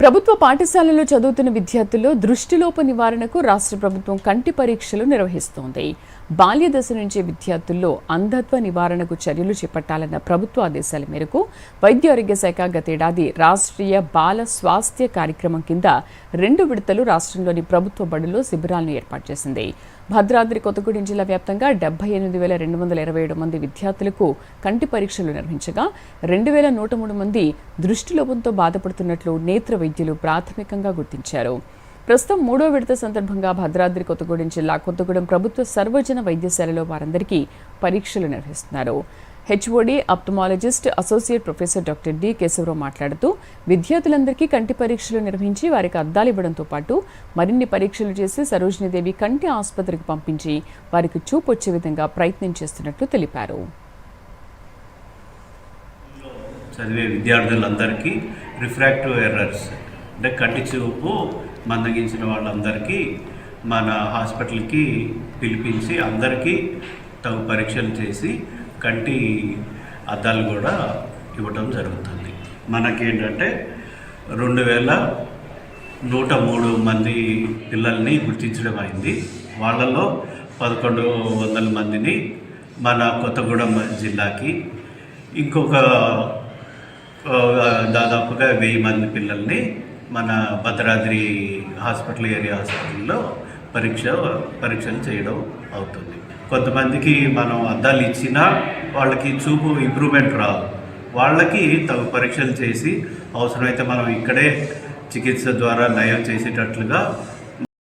ప్రభుత్వ పాఠశాలలో చదువుతున్న విద్యార్థుల్లో దృష్టిలోప నివారణకు రాష్ట్ర ప్రభుత్వం కంటి పరీక్షలు నిర్వహిస్తోంది. బాల్య దశ నుంచే విద్యార్థుల్లో అంధత్వ నివారణకు చర్యలు చేపట్టాలన్న ప్రభుత్వ ఆదేశాల మేరకు వైద్య ఆరోగ్య శాఖ గతేడాది రాష్ట్రీయ బాల స్వాస్థ్య కార్యక్రమం కింద రెండు విడతలు రాష్ట్రంలోని ప్రభుత్వ బడుల్లో శిబిరాలను ఏర్పాటు చేసింది. భద్రాద్రి కొత్తగూడెం జిల్లా వ్యాప్తంగా డెబ్బై ఎనిమిది వేల రెండు వందల ఇరవై ఏడు మంది విద్యార్థులకు కంటి పరీక్షలు నిర్వహించగా రెండు వేల నూట మూడు మంది దృష్టిలోపంతో బాధపడుతున్నట్లు నేత్ర వైద్యులు ప్రాథమికంగా గుర్తించారు. ప్రస్తుతం మూడో విడత సందర్భంగా భద్రాద్రి కొత్తగూడెం జిల్లా కొత్తగూడెం ప్రభుత్వ సర్వజన వైద్యశాలలో వారందరికీ పరీక్షలు నిర్వహిస్తున్నారు. HOD ophthalmologist associate professor doctor D Kesavarao మాట్లాడుతూ విద్యార్థులందరికీ కంటి పరీక్షలు నిర్వహించి వారికి అద్దాలు ఇవ్వడంతో పాటు మరిన్ని పరీక్షలు చేసి సరోజినీదేవి కంటి ఆసుపత్రికి పంపించి వారికి చూపు వచ్చే విధంగా ప్రయత్నం చేస్తున్నట్లు తెలిపారు. చదివే విద్యార్థులందరికీ రిఫ్రాక్టివ్ ఎర్రర్స్ అంటే కంటి చూపు మందగించిన వాళ్ళందరికీ మన హాస్పిటల్కి పిలిపించి అందరికీ తగు పరీక్షలు చేసి కంటి అద్దాలు కూడా ఇవ్వటం జరుగుతుంది. మనకేంటంటే రెండు వేల నూట మూడు మంది పిల్లల్ని గుర్తించడం అయింది. వాళ్ళలో పదకొండు వందల మందిని మన కొత్తగూడెం జిల్లాకి ఇంకొక దాదాపుగా వెయ్యి మంది పిల్లల్ని మన భద్రాద్రి హాస్పిటల్ ఏరియా హాస్పిటల్లో పరీక్ష పరీక్షలు చేయడం అవుతుంది. కొంతమందికి మనం అద్దాలు ఇచ్చినా వాళ్ళకి చూపు ఇంప్రూవ్మెంట్ రాదు. వాళ్ళకి తగు పరీక్షలు చేసి అవసరమైతే మనం ఇక్కడే చికిత్స ద్వారా నయం చేసేటట్లుగా